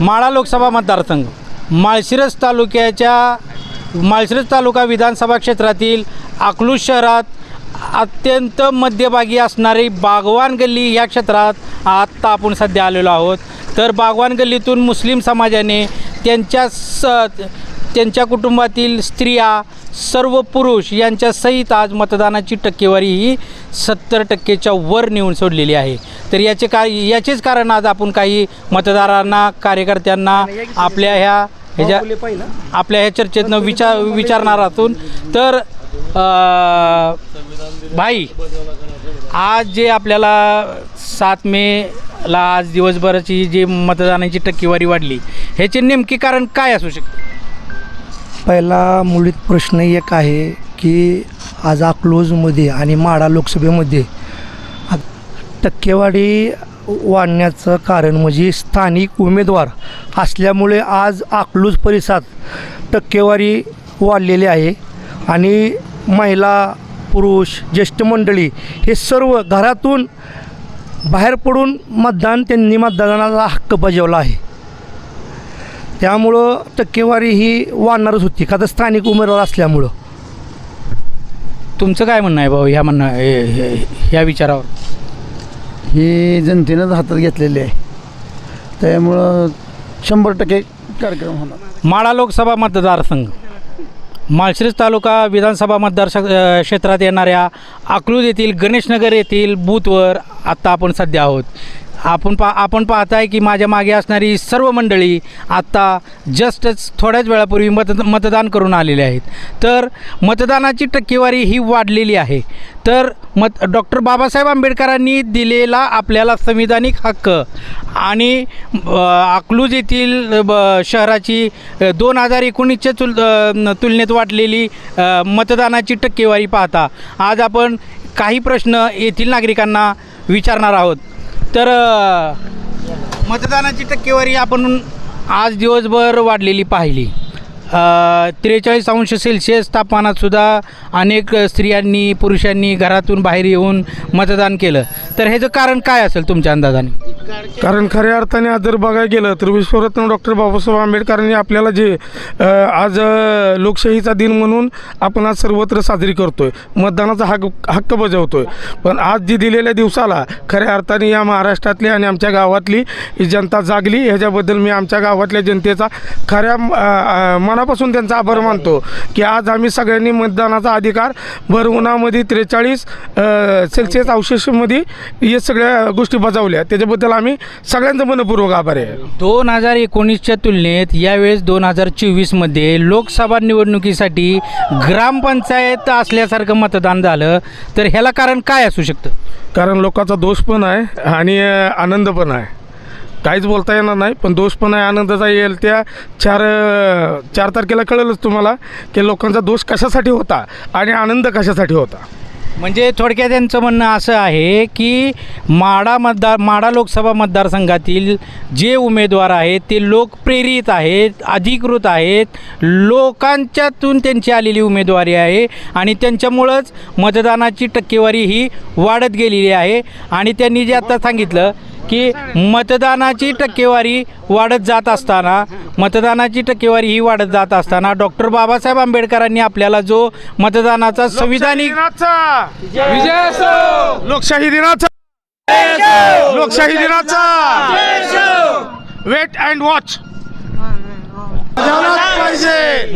माळा लोकसभा मतदारसंघ. माळशिरस तालुक्याच्या माळशिरस तालुका विधानसभा क्षेत्रातील अकलूज शहरात अत्यंत मध्यभागी असणारी बागवान गल्ली या क्षेत्रात आत्ता आपण सध्या आलेलो आहोत. तर बागवान गल्लीतून मुस्लिम समाजाने त्यांच्या स त्यांच्या कुटुंबातील स्त्रिया सर्व पुरुष यांच्या सहित आज मतदानाची टक्केवारी ही सत्तर टक्केच्या वर नेऊन सोडलेली आहे. तर याचे का याचेच कारण आज आपण काही मतदारांना कार्यकर्त्यांना आपल्या ह्या ह्याच्या आपल्या ह्या चर्चेतनं विचार विचारणार असून तर भाई आज जे आपल्याला सात मेला आज दिवसभराची जी मतदानाची टक्केवारी वाढली ह्याचे नेमके कारण काय असू शकते? पहिला मूलभूत प्रश्न एक आहे की आज अकलोजमध्ये आणि माडा लोकसभेमध्ये टक्केवारी वाढण्याचं कारण म्हणजे स्थानिक उमेदवार असल्यामुळे आज अकलूज परिसरात टक्केवारी वाढलेली आहे. आणि महिला पुरुष ज्येष्ठ मंडळी हे सर्व घरातून बाहेर पडून मतदान त्यांनी मतदानाचा हक्क बजावला आहे. त्यामुळं टक्केवारी ही वाढणारच होती. का तर स्थानिक उमेदवार असल्यामुळं. तुमचं काय म्हणणं आहे भाऊ ह्या म्हणणं हे- हे- ह्या विचारावर? हे जनतेनंच हातात घेतलेले आहे. त्यामुळं शंभर टक्के कार्यक्रम होणार. माळा लोकसभा मतदारसंघ. माळशिरस तालुका विधानसभा मतदार अ, क्षेत्रात येणाऱ्या अकलूज येथील गणेशनगर येथील बूथवर आत्ता आपण सध्या आहोत. आपण पा आपण पाहताय की माझ्या मागे असणारी सर्व मंडळी आत्ता जस्टच थोड्याच वेळापूर्वी मत मतदान करून आलेले आहेत. तर मतदानाची टक्केवारी ही वाढलेली आहे. तर मत डॉक्टर बाबासाहेब आंबेडकरांनी दिलेला आपल्याला संविधानिक हक्क आणि अकलूज येथील ब- शहराची दोन हजार एकोणीसच्या तुल तुलनेत वाढलेली मतदानाची टक्केवारी पाहता आज आपण काही प्रश्न येथील नागरिकांना विचारणार आहोत. तर मतदानाची टक्केवारी आपण आज दिवसभर वाढलेली पाहिली. त्रेचाळीस अंश सेल्सिअस तापमानातसुद्धा अनेक स्त्रियांनी पुरुषांनी घरातून बाहेर येऊन मतदान केलं. तर ह्याचं कारण काय असेल तुमच्या अंदाजाने? कारण खऱ्या अर्थाने आज जर बघायला गेलं तर विश्वरत्न डॉक्टर बाबासाहेब आंबेडकरांनी आपल्याला जे अ, आज अ, लोकशाहीचा दिन म्हणून आपण आज सर्वत्र साजरी करतोय. मतदानाचा हक्क हक्क बजावतोय. पण आज जी दिलेल्या दिवसाला खऱ्या अर्थाने या महाराष्ट्रातली आणि आमच्या गावातली ही जनता जागली. ह्याच्याबद्दल मी आमच्या गावातल्या जनतेचा खऱ्या अ, अ, मनापासून त्यांचा आभार मानतो की आज आम्ही सगळ्यांनी मतदानाचा अधिकार भर उन्हामध्ये त्रेचाळीस सेल्सिअस अवशेषमध्ये हे सगळ्या गोष्टी बजावल्या. त्याच्याबद्दल आम्ही सगळ्यांचं मनपूर्वक आभार आहे. दोन हजार एकोणीसच्या तुलनेत यावेळेस दोन हजार चोवीसमध्ये लोकसभा निवडणुकीसाठी ग्रामपंचायत असल्यासारखं मतदान झालं. तर ह्याला कारण काय असू शकतं? कारण लोकांचा दोष पण आहे आणि आनंद पण आहे. काहीच बोलता येणार नाही पण दोष पण आहे आनंदाचा येईल त्या चार चार तारखेला कळलंच तुम्हाला की लोकांचा दोष कशासाठी होता आणि आनंद कशासाठी होता. म्हणजे थोडक्यात त्यांचं म्हणणं असं आहे की माडा मतदार माडा लोकसभा मतदारसंघातील जे उमेदवार आहेत ते लोकप्रेरित आहेत अधिकृत आहेत लोकांच्यातून त्यांची आलेली उमेदवारी आहे आणि त्यांच्यामुळंच मतदानाची टक्केवारी ही वाढत गेलेली आहे. आणि त्यांनी जे आता सांगितलं की मतदानाची टक्केवारी वाढत जात असताना मतदानाची टक्केवारी ही वाढत जात असताना डॉक्टर बाबासाहेब आंबेडकरांनी आपल्याला जो मतदानाचा संविधानिक लोकशाही दिनाचा. लोकशाही दिनाचा. वेट अँड वॉच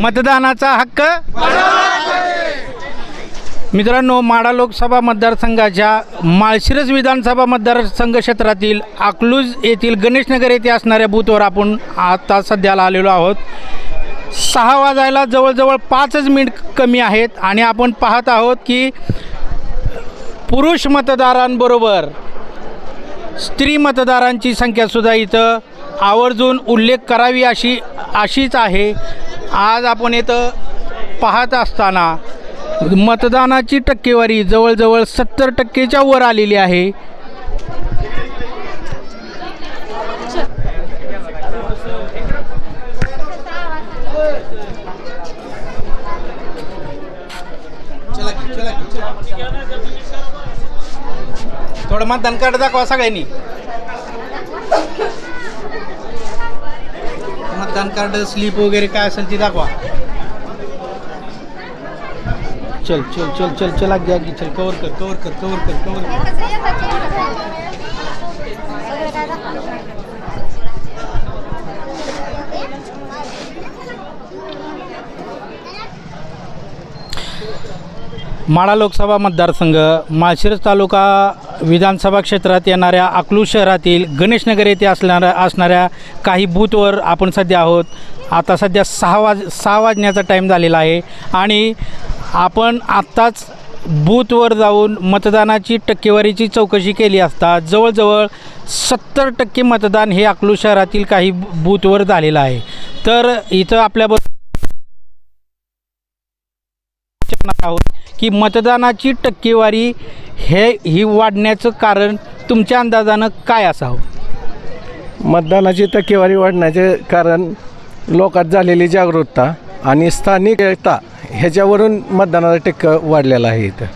मतदानाचा हक्क मित्रांनो माडा लोकसभा मतदारसंघाच्या माळशिरस विधानसभा मतदारसंघ क्षेत्रातील अकलूज येथील गणेशनगर येथे असणाऱ्या बूथवर आपण आता सध्याला आलेलो आहोत. सहा वाजायला जवळजवळ पाचच मिनिट कमी आहेत आणि आपण पाहत आहोत की पुरुष मतदारांबरोबर स्त्री मतदारांची संख्यासुद्धा इथं आवर्जून उल्लेख करावी अशी अशीच आहे. आज आपण इथं पाहत असताना मतदानाची टक्केवारी जवळजवळ सत्तर टक्केच्या वर आलेली आहे. थोडं मतदान कार्ड दाखवा सगळ्यांनी. मतदान कार्ड स्लिप वगैरे काय असेल ती दाखवा. चल चल चल चल चल आगे आगे चल कवर कर कवर कर कवर कर कवर माळा लोकसभा मतदारसंघ माळशिरस तालुका विधानसभा क्षेत्रात येणाऱ्या अकलूज शहरातील गणेशनगर येथे असणाऱ्या असणाऱ्या काही बूथवर आपण सध्या आहोत. आता सध्या सहा वाज सहा वाजण्याचा टाईम झालेला आहे आणि आपण आत्ताच बूथवर जाऊन मतदानाची टक्केवारीची चौकशी केली असता जवळजवळ सत्तर टक्के मतदान हे अकलू शहरातील काही बूथवर झालेलं आहे. तर इथं आपल्याबरोबर आहोत की मतदानाची टक्केवारी हे ही वाढण्याचं कारण तुमच्या अंदाजानं काय असावं? मतदानाची टक्केवारी वाढण्याचे कारण लोकात झालेली जागरूकता. आणि स्थानिक एकता ह्याच्यावरून मतदानाचा टक्का वाढलेला आहे इथं.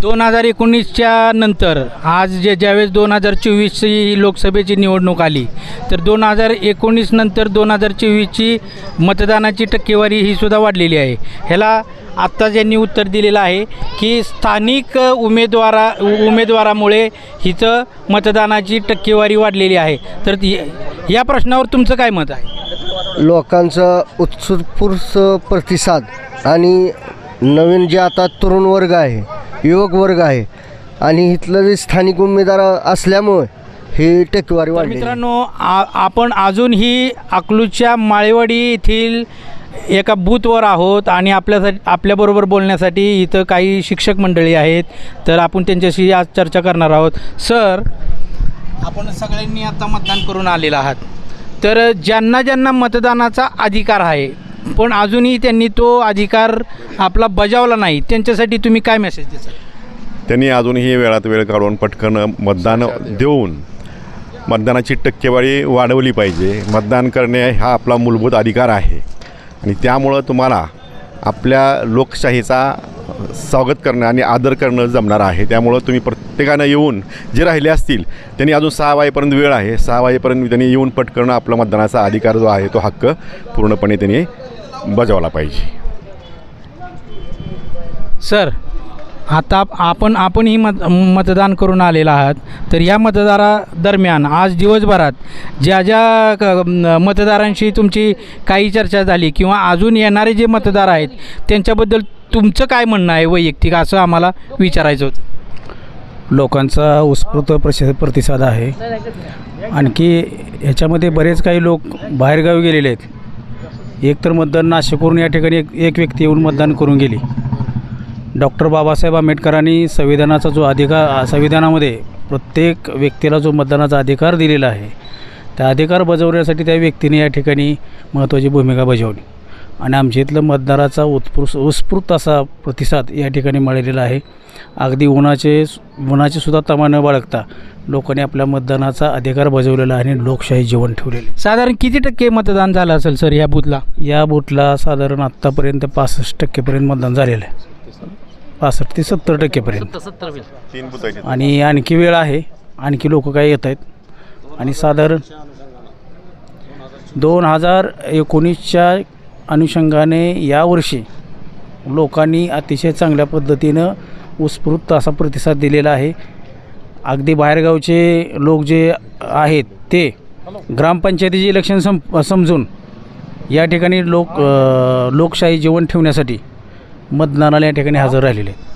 दोन हजार एकोणीसच्या नंतर आज जे ज्यावेळेस दोन हजार चोवीसची ही लोकसभेची निवडणूक आली तर दोन हजार एकोणीस नंतर दोन हजार चोवीसची मतदानाची टक्केवारी ही सुद्धा वाढलेली आहे. ह्याला आत्ता ज्यांनी उत्तर दिलेलं आहे की स्थानिक उमेदवारा उमेदवारामुळे हिचं मतदानाची टक्केवारी वाढलेली आहे. तर या प्रश्नावर तुमचं काय मत आहे? लोकांचा उत्स्फूर्त प्रतिसाद आणि नवीन जे आता तरुण वर्ग आहे युवक वर्ग आहे. आणि इथलं जे स्थानिक उमेदवार असल्यामुळे ही टक्केवारी तर वाढली मित्रांनो आ आपण अजूनही अकलूजच्या माळेवाडी येथील एका बूथवर आहोत आणि आपल्यासाठी आपल्याबरोबर बोलण्यासाठी इथं काही शिक्षक मंडळी आहेत. तर आपण त्यांच्याशी आज चर्चा करणार आहोत. सर आपण सगळ्यांनी आता मतदान करून आलेलं आहात. तर ज्यांना ज्यांना मतदानाचा अधिकार आहे पण अजूनही त्यांनी तो अधिकार आपला बजावला नाही. त्यांच्यासाठी तुम्ही काय मेसेज द्याल त्यांनी अजूनही वेळात वेळ काढून पटकन मतदान देऊन मतदानाची टक्केवारी वाढवली पाहिजे. मतदान करणे हा आपला मूलभूत अधिकार आहे. आणि त्यामुळं तुम्हाला आपल्या लोकशाहीचा स्वागत करणं आणि आदर करणं जमणार आहे. त्यामुळं तुम्ही प्रत्येकानं येऊन जे राहिले असतील त्यांनी अजून सहा वाजेपर्यंत वेळ आहे. सहा वाजेपर्यंत त्यांनी येऊन पटकन आपला मतदानाचा अधिकार जो आहे तो हक्क पूर्णपणे त्यांनी बजावला पाहिजे. सर आता आपण आपणही मत मतदान करून आलेला आहात तर या मतदारा दरम्यान आज दिवसभरात ज्या ज्या क- मतदारांशी तुमची काही चर्चा झाली किंवा अजून येणारे जे मतदार आहेत त्यांच्याबद्दल तुमचं काय म्हणणं आहे वैयक्तिक असं आम्हाला विचारायचं होतं? लोकांचा उत्स्फूर्त प्रशि प्रतिसाद आहे. आणखी ह्याच्यामध्ये बरेच काही लोक बाहेरगावी गेलेले आहेत. एक तर मतदान नाशिकवरून या ठिकाणी एक एक व्यक्ती येऊन मतदान करून गेली. डॉक्टर बाबासाहेब आंबेडकरांनी संविधानाचा जो अधिकार संविधानामध्ये प्रत्येक व्यक्तीला जो मतदानाचा अधिकार दिलेला आहे त्या अधिकार बजावण्यासाठी त्या व्यक्तीने या ठिकाणी महत्त्वाची भूमिका बजावली. आणि आमच्या इथलं मतदाराचा उत्स्फूर्त उत्स्फूर्त असा प्रतिसाद या ठिकाणी मिळालेला आहे. अगदी उन्हाचे उन्हाचे सुद्धा तमा न बाळगता लोकांनी आपल्या मतदानाचा अधिकार बजावलेला आहे आणि लोकशाही जीवन ठेवलेले साधारण किती टक्के मतदान झालं असेल सर या बूथला? या बूथला साधारण आत्तापर्यंत पासष्ट टक्केपर्यंत मतदान झालेलं आहे. पासष्ट ते सत्तर टक्केपर्यंत. तीन बुथ आहेत. आणि आणखी वेळ आहे. आणखी लोक काय येत आहेत. आणि साधारण दोन हजार एकोणीसच्या अनुषंगाने यावर्षी लोकांनी अतिशय चांगल्या पद्धतीनं उत्स्फूर्त असा प्रतिसाद दिलेला आहे. अगदी बाहेरगावचे लोक जे आहेत ते ग्रामपंचायतीचे इलेक्शन सम समजून या ठिकाणी लोक लोकशाही जीवन ठेवण्यासाठी मतदानाला या ठिकाणी हजर राहिलेले आहेत.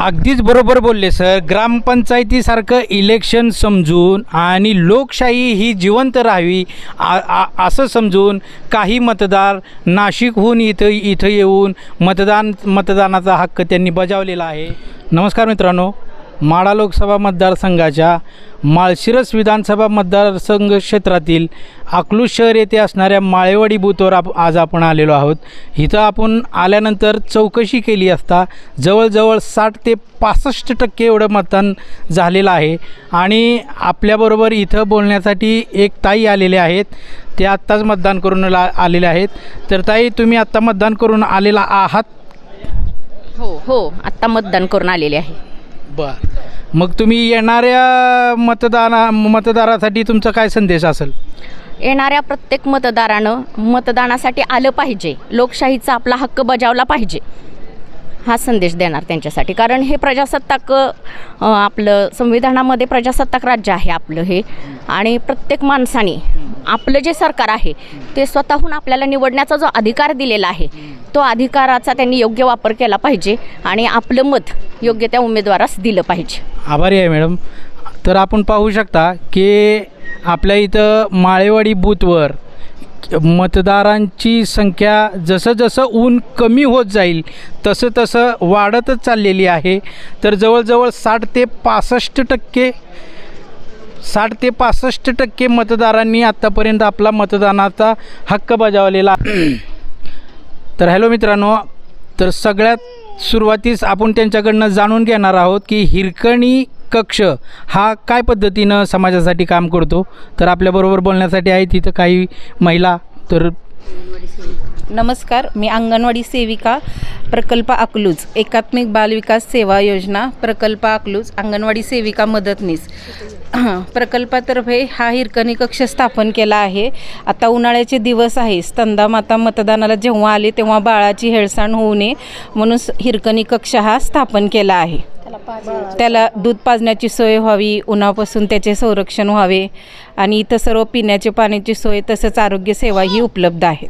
अगदीच बरोबर बोलले सर. ग्रामपंचायतीसारखं इलेक्शन समजून आणि लोकशाही ही जिवंत राहावी आ- असं समजून काही मतदार नाशिकहून इथं इथं येऊन मतदान मतदानाचा हक्क त्यांनी बजावलेला आहे. नमस्कार मित्रांनो. माळा लोकसभा मतदारसंघाच्या माळशिरस विधानसभा मतदारसंघ क्षेत्रातील अकलूज शहर येथे असणाऱ्या माळेवाडी बूथवर आप आज आपण आलेलो आहोत. इथं आपण आल्यानंतर चौकशी केली असता जवळजवळ साठ ते पासष्ट टक्के एवढं मतदान झालेलं आहे. आणि आपल्याबरोबर इथं बोलण्यासाठी एक ताई आलेले आहेत. ते आत्ताच मतदान करून ला आलेले आहेत. तर ताई तुम्ही आत्ता मतदान करून आलेला आहात? हो हो. आत्ता मतदान करून आलेले आहे. बर. मग तुम्ही येणाऱ्या मतदाना मतदारासाठी तुमचा काय संदेश असेल? येणाऱ्या प्रत्येक मतदारानं मतदानासाठी आलं पाहिजे. लोकशाहीचा आपला हक्क बजावला पाहिजे. हा संदेश देणार त्यांच्यासाठी. कारण हे प्रजासत्ताक आपलं संविधानामध्ये प्रजासत्ताक राज्य आहे आपलं हे. आणि प्रत्येक माणसाने आपलं जे सरकार आहे ते स्वतःहून आपल्याला निवडण्याचा जो अधिकार दिलेला आहे तो अधिकाराचा त्यांनी योग्य वापर केला पाहिजे आणि आपलं मत योग्य त्या उमेदवारास दिलं पाहिजे. आभारी आहे मॅडम. तर आपण पाहू शकता की आपल्या इथं माळेवाडी बूथवर मतदारांची संख्या जसं जसं ऊन कमी होत जाईल तसं तसं वाढतच चाललेली आहे. तर जवळजवळ साठ ते पासष्ट टक्के साठ ते पासष्ट टक्के मतदारांनी आत्तापर्यंत आपला मतदानाचा हक्क बजावलेला तर हॅलो मित्रांनो तर सगळ्यात सुरुवातीस आपण त्यांच्याकडनं जाणून घेणार आहोत की हिरकणी कक्ष हा काय पद्धतीनं समाजासाठी काम करतो? तर आपल्याबरोबर बोलण्यासाठी आहे तिथं काही महिला तर नमस्कार मी अंगणवाडी सेविका प्रकल्प अकलूज एकात्मिक बालविकास सेवा योजना प्रकल्प अकलूज अंगणवाडी सेविका मदतनीस. प्रकल्पातर्फे हा हिरकणी कक्ष स्थापन केला आहे. आता उन्हाळ्याचे दिवस आहे. स्तंदा माता मतदानाला जेव्हा आले तेव्हा बाळाची हेळसांड होऊ नये म्हणून हिरकणी कक्ष हा स्थापन केला आहे. त्याला दूध पाजण्याची सोय व्हावी उन्हापासून त्याचे संरक्षण व्हावे आणि इथं सर्व पिण्याचे पाण्याची सोय तसंच आरोग्य सेवा ही उपलब्ध आहे.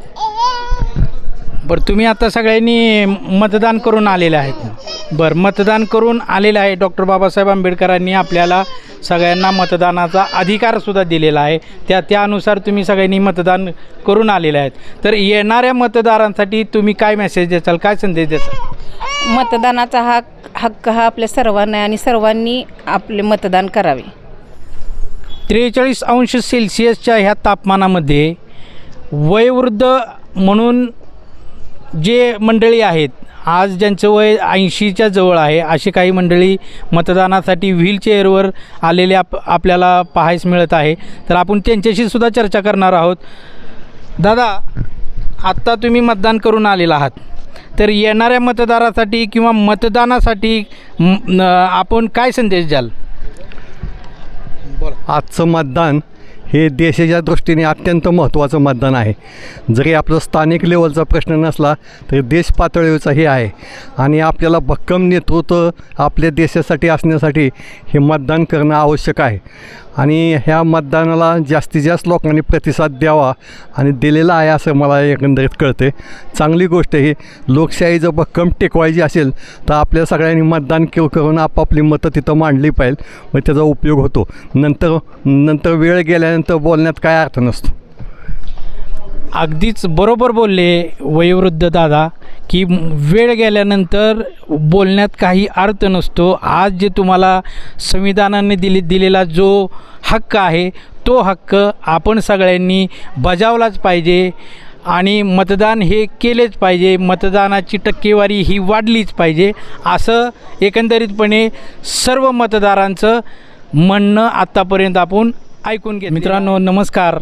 बरं तुम्ही आता सगळ्यांनी मतदान करून आलेले आहेत. बरं मतदान करून आलेलं आहे डॉक्टर बाबासाहेब आंबेडकरांनी आपल्याला सगळ्यांना मतदानाचा अधिकारसुद्धा दिलेला आहे. त्या त्यानुसार तुम्ही सगळ्यांनी मतदान करून आलेले आहेत. तर येणाऱ्या मतदारांसाठी तुम्ही काय मेसेज द्याल काय संदेश द्याल मतदानाचा हा हक्क हा आपल्या सर्वांना आहे आणि सर्वांनी आपले मतदान करावे. त्रेचाळीस अंश सेल्सिअसच्या ह्या तापमानामध्ये वयोवृद्ध म्हणून जे मंडळी आहेत आज ज्यांचं वय ऐंशीच्या जवळ आहे अशी काही मंडळी मतदानासाठी व्हीलचेअरवर आलेले आप आपल्याला पाहायस मिळत आहे. तर आपण त्यांच्याशी सुद्धा चर्चा करणार आहोत. दादा आत्ता तुम्ही मतदान करून आलेला आहात. तर येणाऱ्या मतदारासाठी किंवा मतदानासाठी आपण काय संदेश द्याल? आजचं मतदान हे देशाच्या दृष्टीने अत्यंत महत्त्वाचं मतदान आहे. जरी आपलं स्थानिक लेवलचा प्रश्न नसला तरी देश पातळीवरचा हे आहे. आणि आपल्याला भक्कम नेतृत्व आपल्या देशासाठी असण्यासाठी हे मतदान करणं आवश्यक आहे. आणि ह्या मतदानाला जास्तीत जास्त लोकांनी प्रतिसाद द्यावा आणि दिलेला आहे असं मला एकंदरीत कळते चांगली गोष्ट ही. लोकशाही जर भक्कम टेकवायची असेल तर आपल्या सगळ्यांनी मतदान के करून आपापली मतं तिथं मांडली पाहिजे. मग त्याचा उपयोग होतो. नंतर नंतर वेळ गेल्यानंतर बोलण्यात काय अर्थ नसतो. अगदीच बरोबर बोलले वयोवृद्ध दादा की वेळ गेल्यानंतर बोलण्यात काही अर्थ नसतो. आज जे तुम्हाला संविधानाने दिले दिलेला जो हक्क आहे तो हक्क आपण सगळ्यांनी बजावलाच पाहिजे आणि मतदान हे केलेच पाहिजे. मतदानाची टक्केवारी ही वाढलीच पाहिजे. असं एकंदरीतपणे सर्व मतदारांचं म्हणणं आत्तापर्यंत आपण ऐकून घे मित्रांनो नमस्कार.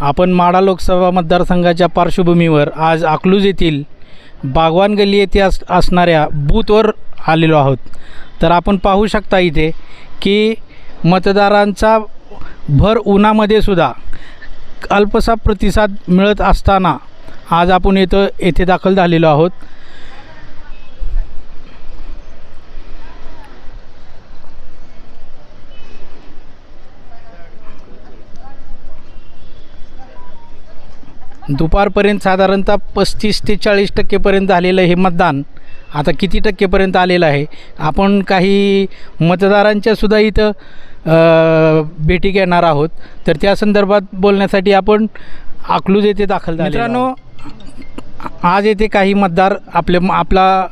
आपण माडा लोकसभा मतदारसंघाच्या पार्श्वभूमीवर आज अकलूज येथील बागवान गल्ली येथे अस असणाऱ्या बूथवर आलेलो आहोत. तर आपण पाहू शकता इथे की मतदारांचा भर उन्हामध्ये सुद्धा अल्पसा प्रतिसाद मिळत असताना आज आपण इथं येथे दाखल झालेलो आहोत. दुपारपर्यंत साधारणतः पस्तीस ते चाळीस टक्केपर्यंत झालेलं हे मतदान आता किती टक्केपर्यंत आलेलं आहे? आपण काही मतदारांच्या सुद्धा इथं भेटी घेणार आहोत. तर त्या संदर्भात बोलण्यासाठी आपण अकलूज येथे दाखल झाले मित्रांनो आज येथे काही मतदार आपले आपला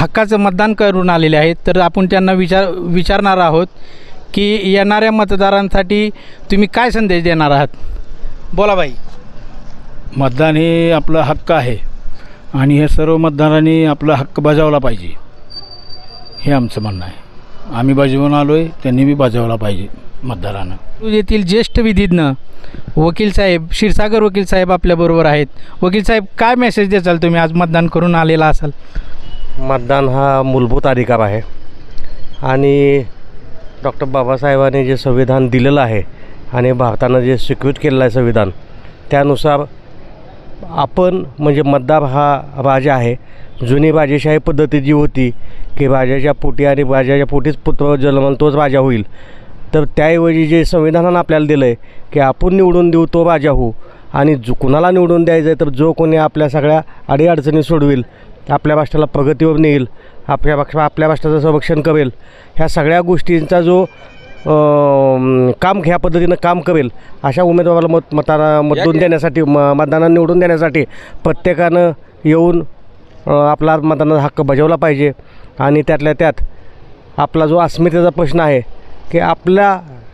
हक्काचं मतदान करून आलेले आहेत. तर आपण त्यांना विचार विचारणार आहोत की येणाऱ्या मतदारांसाठी तुम्ही काय संदेश देणार आहात? बोला बाई. मतदान हे आपलं हक्क आहे. आणि हे सर्व मतदारांनी आपला हक्क बजावला पाहिजे. हे आमचं म्हणणं आहे. आम्ही बजावून आलो आहे त्यांनी बी बजावला पाहिजे मतदारानं. येथील ज्येष्ठ विधिज्ञ वकील साहेब क्षीरसागर वकील साहेब आपल्याबरोबर आहेत. वकील साहेब काय मेसेज द्याल तुम्ही? आज मतदान करून आलेला असाल. मतदान हा मूलभूत अधिकार आहे. आणि डॉक्टर बाबासाहेबांनी जे संविधान दिलेलं आहे आणि भारतानं जे स्वीकृत केलेलं आहे संविधान त्यानुसार आपण म्हणजे मतदार हा राजा आहे. जुनी राजेशाही पद्धती जी होती की राजाच्या पोटी आणि राजाच्या पोटीच पुत्र जन्मल तोच राजा होईल. तर त्याऐवजी जे संविधानानं आपल्याला दिलं आहे की आपण निवडून देऊ तो राजा होऊ. आणि जो कुणाला निवडून द्यायचं आहे तर जो कोणी आपल्या सगळ्या अडीअडचणी सोडवेल आपल्या राष्ट्राला प्रगतीवर नेईल आपल्या पक्ष आपल्या राष्ट्राचं संरक्षण करेल. ह्या सगळ्या गोष्टींचा जो काम ह्या पद्धतीनं काम करेल. अशा उमेदवाराला मत मताना मतदान देण्यासाठी म मतदानात निवडून देण्यासाठी प्रत्येकानं येऊन आपला मतदानाचा हक्क बजावला पाहिजे. आणि त्यातल्या त्यात आपला जो अस्मितेचा प्रश्न आहे की आपल्या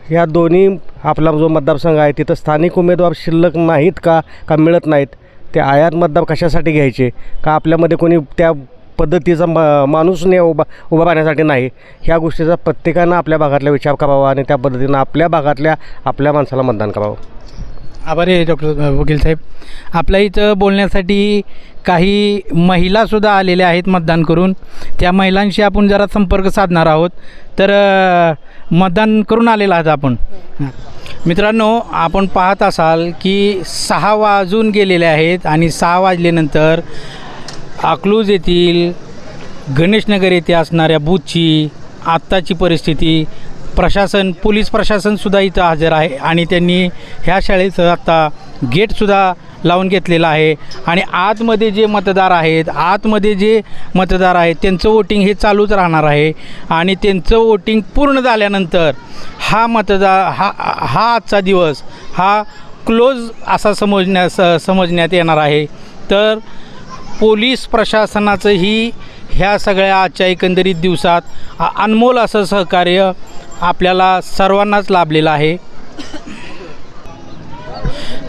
ह्या दोन्ही आपला जो मतदारसंघ आहे तिथं स्थानिक उमेदवार शिल्लक नाहीत का का मिळत नाहीत ते आयात मतदार कशासाठी घ्यायचे? का आपल्यामध्ये कोणी त्या पद्धतीचा म माणूस नाही उभा उभा राहण्यासाठी नाही. ह्या गोष्टीचा प्रत्येकानं आपल्या भागातला विचार करावा आणि त्या पद्धतीनं आपल्या भागातल्या आपल्या माणसाला मतदान करावं. आभारी आहे डॉक्टर वकील साहेब. आपल्या इथं बोलण्यासाठी काही महिलासुद्धा आलेल्या आहेत मतदान करून. त्या महिलांशी आपण जरा संपर्क साधणार आहोत. तर मतदान करून आलेला आहात आपण. हां. मित्रांनो आपण पाहत असाल की सहा वाजून गेलेले आहेत आणि सहा वाजल्यानंतर अकलूज येथील गणेशनगर येथे असणाऱ्या बूथची आत्ताची परिस्थिती प्रशासन पोलीस प्रशासनसुद्धा इथं हजर आहे आणि त्यांनी ह्या शाळेचं आत्ता गेटसुद्धा लावून घेतलेलं आहे. आणि आतमध्ये जे मतदार आहेत आतमध्ये जे मतदार आहेत त्यांचं वोटिंग हे चालूच राहणार आहे. आणि त्यांचं वोटिंग पूर्ण झाल्यानंतर हा मतदार हा हा आजचा दिवस हा क्लोज असा समजण्यास समजण्यात येणार आहे. तर पोलीस प्रशासनाचंही ह्या सगळ्या आजच्या एकंदरीत दिवसात अनमोल असं सहकार्य आपल्याला सर्वांनाच लाभलेलं आहे.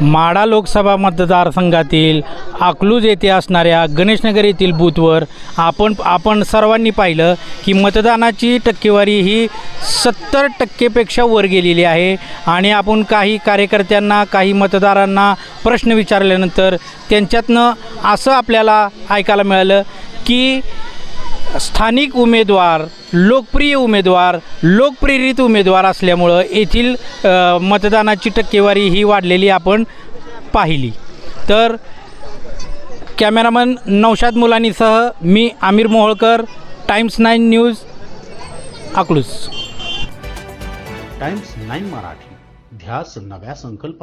माडा लोकसभा मतदारसंघातील अकलूज येथे असणाऱ्या गणेशनगर येथील बूथवर आपण आपण सर्वांनी पाहिलं की मतदानाची टक्केवारी ही सत्तर टक्केपेक्षा वर गेलेली आहे. आणि आपण काही कार्यकर्त्यांना काही मतदारांना प्रश्न विचारल्यानंतर त्यांच्यातनं असं आपल्याला ऐकायला मिळालं की स्थानिक उमेदवार लोकप्रिय उमेदवार लोकप्रेरित उमेदवार असल्यामुळं येथील मतदानाची टक्केवारी ही वाढलेली आपण पाहिली. तर कॅमेरामन नौशाद मुलानीसह मी Aamir Moholkar Times Nine news Akluj. Times Nine Marathi. ध्यास नव्या संकल्पात.